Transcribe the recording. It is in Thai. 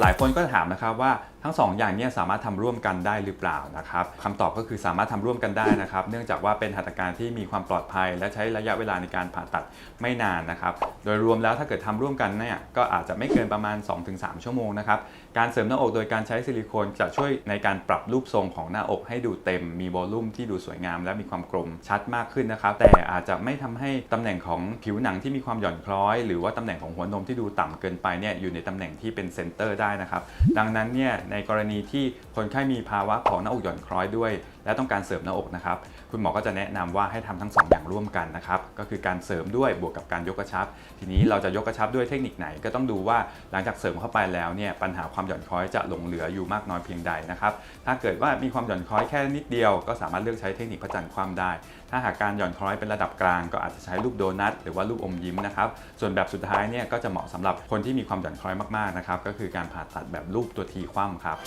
หลายคนก็ถามนะครับว่า ทั้งสองอย่างนี้สามารถทำร่วมกันได้หรือเปล่านะครับคำตอบก็คือสามารถทำร่วมกันได้นะครับ เนื่องจากว่าเป็นหัตถการที่มีความปลอดภัย และใช้ระยะเวลาในการผ่าตัดไม่นานนะครับ โดยรวมแล้วถ้าเกิดทำร่วมกันเนี่ยก็อาจจะไม่เกินประมาณ 2-3 ชั่วโมงนะครับ การเสริมหน้าอกโดยการใช้ซิลิโคนจะช่วยในการปรับรูปทรงของหน้าอกให้ดูเต็ม มีวอลลุ่มที่ดูสวยงาม และมีความกลมชัดมากขึ้นนะครับ แต่อาจจะไม่ทำให้ตำแหน่งของผิวหนังที่มีความหย่อนคล้อย หรือว่าตำแหน่งของหัวนมที่ดูต่ำเกินไปเนี่ยอยู่ในตำแหน่งที่เป็นเซนเตอร์ได้นะครับ ดังนั้นเนี่ยในกรณีที่คนไข้มีภาวะของหน้าอกหย่อนคล้อยด้วยและต้องการเสริมหน้าอกนะครับ คุณหมอก็จะแนะนำว่าให้ทำทั้งสองอย่างร่วมกันนะครับ ก็คือการเสริมด้วยบวกกับการยกกระชับ ทีนี้เราจะยกกระชับด้วยเทคนิคไหนก็ต้องดูว่าหลังจากเสริมเข้าไปแล้วเนี่ยปัญหาความหย่อนคล้อยจะหลงเหลืออยู่มากน้อยเพียงใดนะครับ ถ้าเกิดว่ามีความหย่อนคล้อยแค่นิดเดียว ก็สามารถเลือกใช้เทคนิคพระจันทร์คว่ำได้ ถ้าหากการหย่อนคล้อยเป็นระดับกลาง ก็อาจจะใช้รูปโดนัทหรือว่ารูปอมยิ้มนะครับ ส่วนแบบสุดท้ายเนี่ยก็จะเหมาะสำหรับคนที่มีความหย่อนคล้อยมากๆนะครับ ก็คือการผ่าตัดแบบรูปตัวทีคว่ำครับ